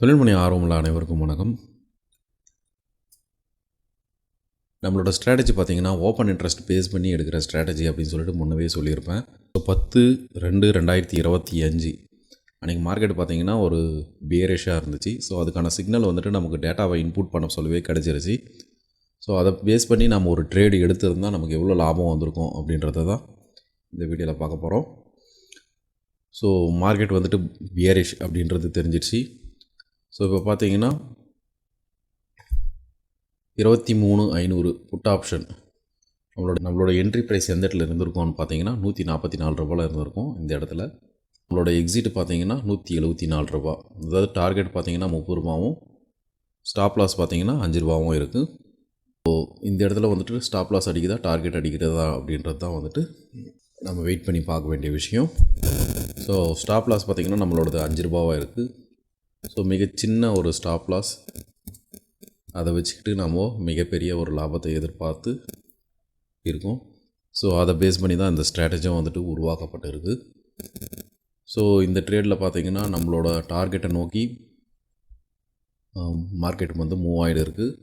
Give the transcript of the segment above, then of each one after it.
தொழில்மணி ஆர்வமுள்ள அனைவருக்கும் வணக்கம். நம்மளோட ஸ்ட்ராட்டஜி பார்த்தீங்கன்னா ஓப்பன் இன்ட்ரெஸ்ட் பேஸ் பண்ணி எடுக்கிற ஸ்ட்ராட்டஜி அப்படின்னு சொல்லிட்டு முன்னவே சொல்லியிருப்பேன். ஸோ பத்து ரெண்டு ரெண்டாயிரத்தி இருபத்தி அஞ்சு அன்றைக்கி மார்க்கெட் பார்த்தீங்கன்னா ஒரு பியரிஷாக இருந்துச்சு. ஸோ அதுக்கான சிக்னல் வந்துட்டு நமக்கு டேட்டாவை இன்புட் பண்ண சொல்லவே கிடச்சிருச்சு. ஸோ அதை பேஸ் பண்ணி நம்ம ஒரு ட்ரேடு எடுத்திருந்தால் நமக்கு எவ்வளோ லாபம் வந்திருக்கும் அப்படின்றத தான் இந்த வீடியோவில் பார்க்க போகிறோம் ஸோ மார்க்கெட் வந்துட்டு பியரிஷ் அப்படின்றது தெரிஞ்சிடுச்சு ஸோ இப்போ பார்த்தீங்கன்னா இருபத்தி மூணு ஐநூறு புட் ஆப்ஷன் நம்மளோட நம்மளோட என்ட்ரி ப்ரைஸ் எந்த இடத்துல இருந்திருக்கோம்னு பார்த்தீங்கன்னா நூற்றி நாற்பத்தி நாலு ரூபாயில் இருந்திருக்கும் இந்த இடத்துல. நம்மளோட எக்ஸிட் பார்த்தீங்கன்னா நூற்றி எழுபத்தி நாலு ரூபா. அதாவது டார்கெட் பார்த்தீங்கன்னா முப்பது ரூபாவும் ஸ்டாப் லாஸ் பார்த்தீங்கன்னா அஞ்சு ரூபாவும் இருக்குது ஸோ இந்த இடத்துல வந்துட்டு ஸ்டாப் லாஸ் அடிக்குதா டார்கெட் அடிக்கிறதா அப்படின்றது தான் வந்துட்டு நம்ம வெயிட் பண்ணி பார்க்க வேண்டிய விஷயம். ஸோ ஸ்டாப் லாஸ் பார்த்தீங்கன்னா நம்மளோடது அஞ்சு ரூபாவாக இருக்குது ஸோ மிக சின்ன ஒரு ஸ்டாப் லாஸ் அதை வச்சுக்கிட்டு நம்ம மிகப்பெரிய ஒரு லாபத்தை எதிர்பார்த்து இருக்கோம். ஸோ அதை பேஸ் பண்ணி தான் இந்த ஸ்ட்ராட்டஜியும் வந்துட்டு உருவாக்கப்பட்டிருக்கு. ஸோ இந்த ட்ரேடில் பார்த்தீங்கன்னா நம்மளோட டார்கெட்டை நோக்கி மார்க்கெட் வந்து மூவ் ஆகிட்டு இருக்குது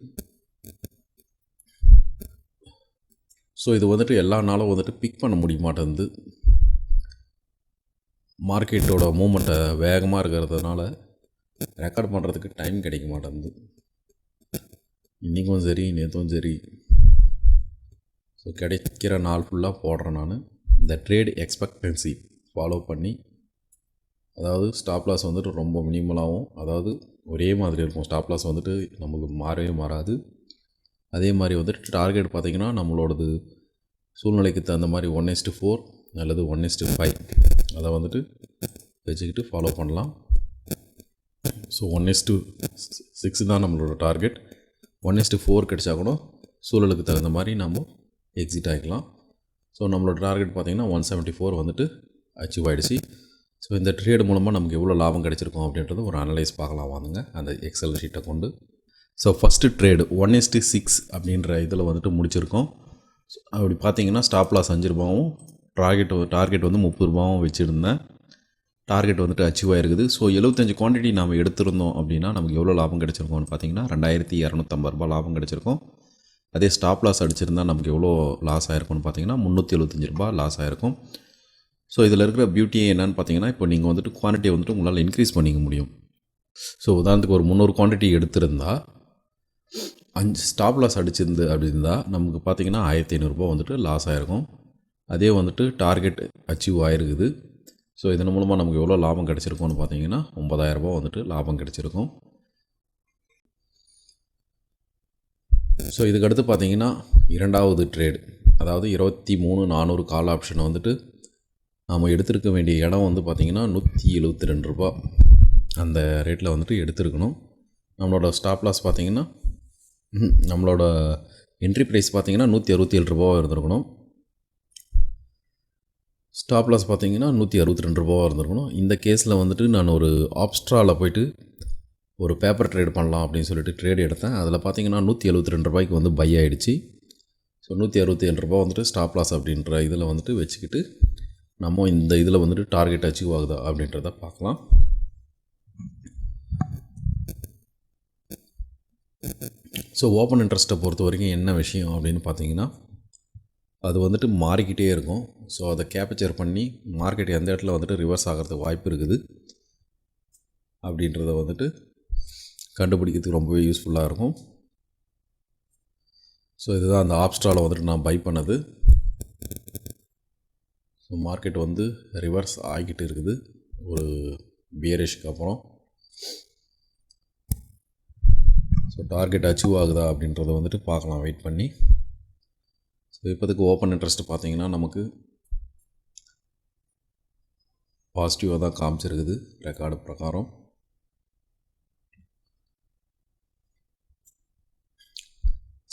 ஸோ இது வந்துட்டு எல்லா நாளும் வந்துட்டு பிக் பண்ண முடிய மாட்டேங்குது. மார்க்கெட்டோட மூமெண்ட்டை வேகமாக இருக்கிறதுனால ரெக்கார்ட் பண்ணுறதுக்கு டைம் கிடைக்க மாட்டேங்குது. இன்றைக்கும் சரி நேற்றும் சரி. ஸோ கிடைக்கிற நாள் ஃபுல்லாக போடுறேன் நான். இந்த ட்ரேட் எக்ஸ்பெக்டன்சி ஃபாலோ பண்ணி அதாவது ஸ்டாப் லாஸ் வந்துட்டு ரொம்ப மினிமலாகவும் அதாவது ஒரே மாதிரி இருக்கும். ஸ்டாப் லாஸ் வந்துட்டு நமக்கு மாறவே மாறாது. அதே மாதிரி வந்துட்டு டார்கெட் பார்த்திங்கன்னா நம்மளோடது சூழ்நிலைக்கு தகுந்த மாதிரி ஒன் எஸ்ட்டு ஃபோர் அல்லது ஒன் எஸ்ட்டு ஃபைவ் அதை வந்துட்டு வச்சுக்கிட்டு ஃபாலோ பண்ணலாம். ஸோ ஒன் எஸ்ட்டு சிக்ஸ் தான் நம்மளோட டார்கெட் ஒன் எஸ்ட்டு ஃபோர் கிடச்சா கூட சூழலுக்கு தகுந்த மாதிரி நம்ம எக்ஸிட் ஆகிக்கலாம் ஸோ நம்மளோட டார்கெட் பார்த்திங்கன்னா ஒன் செவன்ட்டி ஃபோர் வந்துட்டு அச்சீவ் ஆகிடுச்சு ஸோ இந்த ட்ரேடு மூலமாக நமக்கு எவ்வளோ லாபம் கிடச்சிருக்கும் அப்படின்றது ஒரு அனலைஸ் பார்க்கலாம் வாங்க. அந்த எக்ஸல் ஷீட்டை கொண்டு. So first trade one is to six அப்படின்ற இதில் வந்துட்டு முடிச்சிருக்கோம். அப்படி பார்த்தீங்கன்னா ஸ்டாப் லாஸ் அஞ்சு ரூபாவும் டார்கெட் டார்கெட் வந்து முப்பது ரூபாவும் வச்சுருந்தேன். டார்கெட் வந்துட்டு அச்சீவ் ஆயிருக்குது. ஸோ எழுபத்தஞ்சு குவான்டிட்டி நம்ம எடுத்திருந்தோம் அப்படின்னா நமக்கு எவ்வளோ லாபம் கிடச்சிருக்கோம்னு பார்த்தீங்கன்னா ரெண்டாயிரத்தி இரநூத்தம்பது ரூபா லாபம் கிடச்சிருக்கும். அதே ஸ்டாப் லாஸ் அடிச்சிருந்தால் நமக்கு எவ்வளோ லாஸ் ஆயிருக்கும்னு பார்த்தீங்கன்னா முந்நூற்றி எழுபத்தஞ்சு ரூபா லாஸ் ஆயிருக்கும். ஸோ இதில் இருக்கிற பியூட்டியே என்னன்னு பார்த்தீங்கன்னா இப்போ நீங்கள் வந்துட்டு குவான்டிட்டியை வந்துட்டு உங்களால் இன்க்ரீஸ் பண்ணிக்க முடியும். ஸோ உதாரணத்துக்கு ஒரு முந்நூறு குவான்டிட்டி எடுத்திருந்தால் அஞ்சு ஸ்டாப் லாஸ் அடிச்சிருந்து அப்படி இருந்தால் நமக்கு பார்த்தீங்கன்னா ஆயிரத்தி ஐநூறுரூபா வந்துட்டு லாஸ் ஆகிருக்கும் அதே வந்துட்டு டார்கெட் அச்சீவ் ஆயிருக்குது. ஸோ இதன் மூலமாக நமக்கு எவ்வளோ லாபம் கிடச்சிருக்கும்னு பார்த்தீங்கன்னா ஒம்பதாயிரரூபா வந்துட்டு லாபம் கிடச்சிருக்கும். ஸோ இதுக்கடுத்து பார்த்தீங்கன்னா இரண்டாவது ட்ரேடு அதாவது இருபத்தி மூணு நானூறு கால் ஆப்ஷனை வந்துட்டு நாம் எடுத்திருக்க வேண்டிய இடம் வந்து பார்த்திங்கன்னா நூற்றி எழுபத்தி ரெண்டு ரூபா. அந்த ரேட்டில் வந்துட்டு எடுத்திருக்கணும். நம்மளோட ஸ்டாப் லாஸ் பார்த்திங்கன்னா நம்மளோட என்ட்ரி ப்ரைஸ் பார்த்தீங்கன்னா நூற்றி அறுபத்தி ஏழு ரூபாவாக இருந்திருக்கணும். ஸ்டாப் லாஸ் பார்த்தீங்கன்னா நூற்றி அறுபத்தி ரெண்டு ரூபாவாக இருந்திருக்கணும். இந்த கேஸில் வந்துட்டு நான் ஒரு ஆப்ஸ்ட்ராவில் போயிட்டு ஒரு பேப்பர் ட்ரேட் பண்ணலாம் அப்படின்னு சொல்லிட்டு ட்ரேட் எடுத்தேன். அதில் பார்த்தீங்கன்னா நூற்றி எழுபத்தி ரெண்டு ரூபாய்க்கு வந்து பை ஆகிடுச்சு ஸோ நூற்றி அறுபத்தி ஏழு ரூபா வந்துட்டு ஸ்டாப் லாஸ் அப்படின்ற இதில் வந்துட்டு வச்சுக்கிட்டு நம்ம இந்த இதில் வந்துட்டு டார்கெட் அச்சீவ் ஆகுதா அப்படின்றத பார்க்கலாம். ஸோ ஓப்பன் இன்ட்ரெஸ்ட்டை பொறுத்த வரைக்கும் என்ன விஷயம் அப்படின்னு பார்த்தீங்கன்னா அது வந்துட்டு மாறிக்கிட்டே இருக்கும். ஸோ அதை கேப்சர் பண்ணி மார்க்கெட் எந்த இடத்துல வந்துட்டு ரிவர்ஸ் ஆகிறதுக்கு வாய்ப்பு இருக்குது. அப்படின்றத வந்துட்டு கண்டுபிடிக்கிறதுக்கு ரொம்பவே யூஸ்ஃபுல்லாக இருக்கும். ஸோ இதுதான் அந்த ஆப்ஸ்ட்ராவில் வந்துட்டு நான் பை பண்ணது. ஸோ மார்க்கெட் வந்து ரிவர்ஸ் ஆகிக்கிட்டு இருக்குது. ஒரு பியரிஷ்க்கு அப்புறம். ஸோ டார்கெட் அச்சீவ் ஆகுதா அப்படின்றத வந்துட்டு பார்க்கலாம். வெயிட் பண்ணி. இப்போதுக்கு ஓப்பன் இன்ட்ரெஸ்ட் பார்த்தீங்கன்னா நமக்கு பாசிட்டிவாக தான் காமிச்சிருக்குது ரெக்கார்டு பிரகாரம்.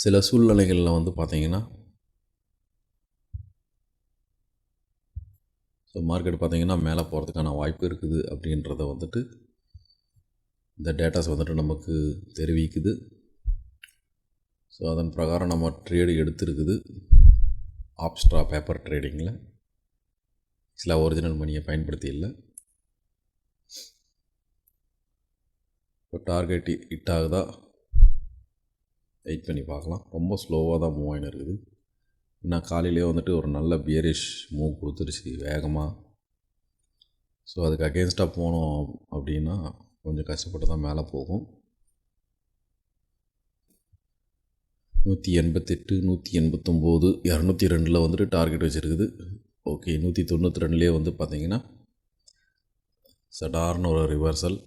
சில சூழ்நிலைகளில் வந்து பார்த்தீங்கன்னா ஸோ மார்க்கெட் பார்த்தீங்கன்னா மேலே போகிறதுக்கான வாய்ப்பு இருக்குது அப்படின்றத வந்துட்டு இந்த டேட்டாஸ் வந்துட்டு நமக்கு தெரிவிக்குது. ஸோ அதன் பிரகாரம் நம்ம ட்ரேடு எடுத்திருக்குது. ஆப்ஸ்ட்ரா பேப்பர் ட்ரேடிங்கில் சில ஒரிஜினல் மணியை பயன்படுத்தி இல்லை. இப்போ டார்கெட் ஹிட் ஆகுதா? வெயிட் பண்ணி பார்க்கலாம். ரொம்ப ஸ்லோவாக தான் மூவ் ஆகின்னு இருக்குது. நான் காலையிலே வந்துட்டு ஒரு நல்ல பியரிஷ் மூவ் கொடுத்துருச்சு வேகமாக ஸோ அதுக்கு அகேன்ஸ்டாக போனோம் அப்படின்னா கொஞ்சம் கஷ்டப்பட்டு தான் மேலே போகும். நூற்றி எண்பத்தெட்டு நூற்றி எண்பத்தொம்போது இரநூத்தி ரெண்டில் வந்துட்டு டார்கெட் வச்சுருக்குது. ஓகே நூற்றி தொண்ணூற்றி ரெண்டுலேயே வந்து பார்த்தீங்கன்னா சடார்னு ஒரு ரிவர்சல்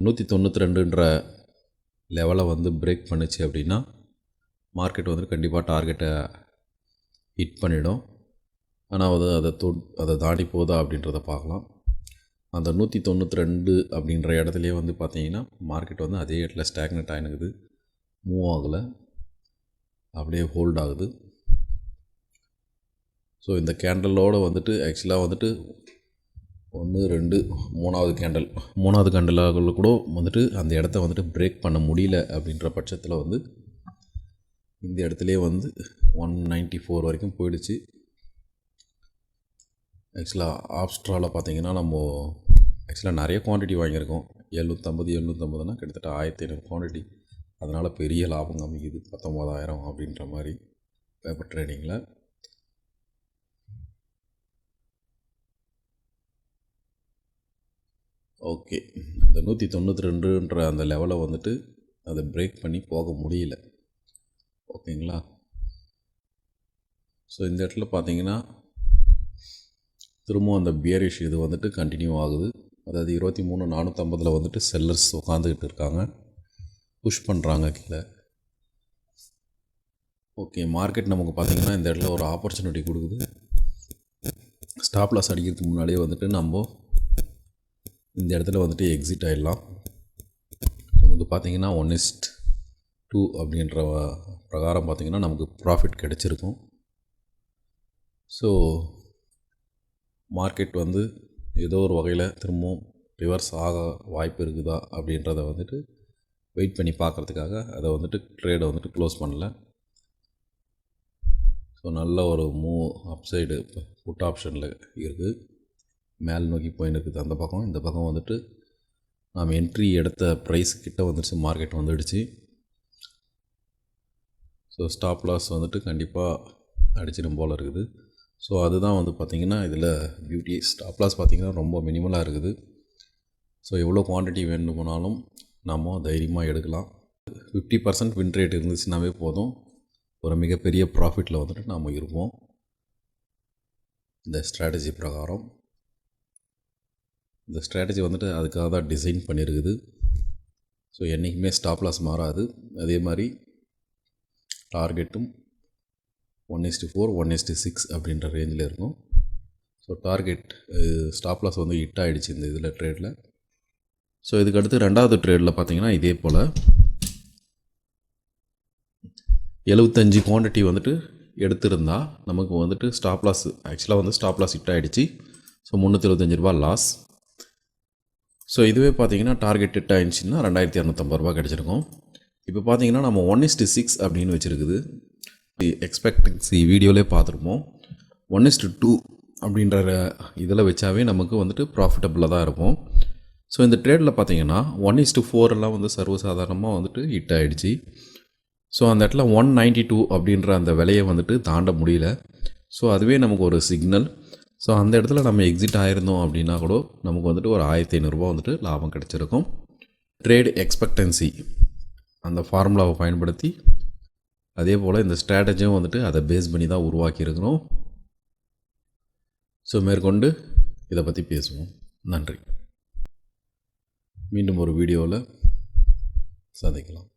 நூற்றி தொண்ணூற்றி ரெண்டுன்ற லெவலை வந்து பிரேக் பண்ணுச்சு அப்படின்னா மார்க்கெட் வந்துட்டு கண்டிப்பாக டார்கெட்டை ஹிட் பண்ணிடும். ஆனால் அது அதை தொ அதை தாண்டி போதா அப்படின்றத பார்க்கலாம். அந்த நூற்றி தொண்ணூற்றி ரெண்டு அப்படின்ற இடத்துலையே வந்து பார்த்திங்கன்னா மார்க்கெட் வந்து அதே இடத்துல ஸ்டாக்னட் ஆகினுக்குது மூவ் ஆகலை. அப்படியே ஹோல்ட் ஆகுது. ஸோ இந்த கேண்டலோடு வந்துட்டு ஆக்சுவலாக வந்துட்டு ஒன்று ரெண்டு மூணாவது கேண்டல் மூணாவது கேண்டலாக கூட வந்துட்டு அந்த இடத்த வந்துட்டு பிரேக் பண்ண முடியல அப்படின்ற பட்சத்தில் வந்து இந்த இடத்துலையே வந்து ஒன் நைன்ட்டி ஃபோர் வரைக்கும் போயிடுச்சு. ஆக்சுவலாக ஆப்ஸ்ட்ராவில் பார்த்தீங்கன்னா நம்ம ஆக்சுவலாக நிறைய குவான்டிட்டி வாங்கியிருக்கோம். எழுநூற்றம்பது எழுநூற்றம்பதுனா கிட்டத்தட்ட ஆயிரத்தி ஐநூறு குவான்டிட்டி அதனால் பெரிய லாபம் அமைக்குது பத்தொம்போதாயிரம் அப்படின்ற மாதிரி பேப்பர் ட்ரேடிங்கில் ஓகே அந்த நூற்றி தொண்ணூற்றி ரெண்டுன்ற அந்த லெவலை வந்துட்டு அதை பிரேக் பண்ணி போக முடியல. ஓகேங்களா ஸோ இந்த இடத்துல பார்த்தீங்கன்னா திரும்பவும் அந்த பியரிஷ் இது வந்துட்டு கண்டினியூ ஆகுது. அதாவது இருபத்தி மூணு நானூற்றம்பதில் வந்துட்டு செல்லர்ஸ் உட்காந்துக்கிட்டு இருக்காங்க. புஷ் பண்ணுறாங்க கீழே. ஓகே மார்க்கெட் நமக்கு பார்த்திங்கன்னா இந்த இடத்துல ஒரு ஆப்பர்ச்சுனிட்டி கொடுக்குது. ஸ்டாப் லாஸ் அடிக்கிறதுக்கு முன்னாடியே வந்துட்டு நம்ம இந்த இடத்துல வந்துட்டு எக்ஸிட் ஆகிடலாம் நமக்கு பார்த்திங்கன்னா ஒன் இஸ்ட் டூ அப்படின்ற பிரகாரம் பார்த்தீங்கன்னா நமக்கு ப்ராஃபிட் கிடச்சிருக்கும். ஸோ மார்க்கெட் வந்து ஏதோ ஒரு வகையில் திரும்பவும் ரிவர்ஸ் ஆக வாய்ப்பு இருக்குதா அப்படின்றத வந்துட்டு வெயிட் பண்ணி பார்க்குறதுக்காக அதை வந்துட்டு ட்ரேடை வந்துட்டு க்ளோஸ் பண்ணல. ஸோ நல்ல ஒரு மூவ் அப்சைடு புட் ஆப்ஷனில் இருக்குது மேல் நோக்கி போயின்னு இருக்குது அந்த பக்கம். இந்த பக்கம் வந்துட்டு நாம் என்ட்ரி எடுத்த ப்ரைஸ் கிட்ட வந்துடுச்சு மார்க்கெட் வந்துடுச்சு. ஸோ ஸ்டாப் லாஸ் வந்துட்டு கண்டிப்பாக அடிச்சிடும் போல் இருக்குது. ஸோ அதுதான் வந்து பார்த்திங்கன்னா இதில் பியூட்டி ஸ்டாப் லாஸ் பார்த்திங்கன்னா ரொம்ப மினிமலாக இருக்குது. ஸோ எவ்வளோ குவான்டிட்டி வேணுமானாலும் நாம் தைரியமாக எடுக்கலாம். ஃபிஃப்டி பர்சன்ட் வின் ரேட் இருந்துச்சுனாவே போதும். ஒரு மிகப்பெரிய ப்ராஃபிட்டில் வந்துட்டு நாம் இருப்போம். இந்த ஸ்ட்ராட்டஜி பிரகாரம். இந்த ஸ்ட்ராட்டஜி வந்துட்டு அதுக்காக தான் டிசைன் பண்ணியிருக்குது ஸோ என்றைக்குமே ஸ்டாப் லாஸ் மாறாது. அதே மாதிரி டார்கெட்டும் one is to four one is to six அப்படின்ற ரேஞ்சில் இருக்கும். ஸோ டார்கெட் ஸ்டாப் லாஸ் வந்து ஹிட் ஆகிடுச்சு இந்த இதில் ட்ரேடில் ஸோ இதுக்கு அடுத்து ரெண்டாவது ட்ரேடில் பார்த்தீங்கன்னா இதே போல். எழுபத்தஞ்சி குவான்டிட்டி வந்துட்டு எடுத்திருந்தா நமக்கு வந்துட்டு ஸ்டாப் லாஸ் ஆக்சுவலாக வந்து ஸ்டாப் லாஸ் ஹிட் ஆகிடுச்சு ஸோ முந்நூற்றி இருபத்தஞ்சி ரூபா லாஸ் ஸோ இதுவே பார்த்தீங்கன்னா டார்கெட் ஹிட் ஆகிடுச்சின்னா ரெண்டாயிரத்தி இரநூத்தம்பது ரூபா கிடச்சிருக்கும். இப்போ பார்த்தீங்கன்னா நம்ம ஒன் இஸ்டு சிக்ஸ் அப்படின்னு வச்சுருக்குது. எக்ஸ்பெக்டன்சி வீடியோலே பார்த்துருப்போம் ஒன் இஸ்டு டூ அப்படின்ற இதில் வச்சாவே நமக்கு வந்துட்டு ப்ராஃபிட்டபுளாக தான் இருக்கும். ஸோ இந்த ட்ரேடில் பார்த்தீங்கன்னா ஒன் இஸ்டு ஃபோர் எல்லாம் வந்து சர்வசாதாரணமாக வந்துட்டு ஹிட் ஆகிடுச்சு ஸோ அந்த இடத்துல ஒன் நைன்டி டூ அப்படின்ற அந்த விலையை வந்துட்டு தாண்ட முடியல. ஸோ அதுவே நமக்கு ஒரு சிக்னல் ஸோ அந்த இடத்துல நம்ம எக்ஸிட் ஆயிருந்தோம் அப்படின்னா கூட நமக்கு வந்துட்டு ஒரு ஆயிரத்தி ஐநூறுரூவா வந்துட்டு லாபம் கிடச்சிருக்கும். ட்ரேட் எக்ஸ்பெக்டன்சி அந்த ஃபார்முலாவை பயன்படுத்தி அதே போல் இந்த ஸ்ட்ராட்டஜியும் வந்துட்டு அதை பேஸ் பண்ணி தான் உருவாக்கியிருக்கிறோம். ஸோ மேற்கொண்டு இதை பற்றி பேசுவோம். நன்றி. மீண்டும் ஒரு வீடியோவில் சந்திக்கலாம்.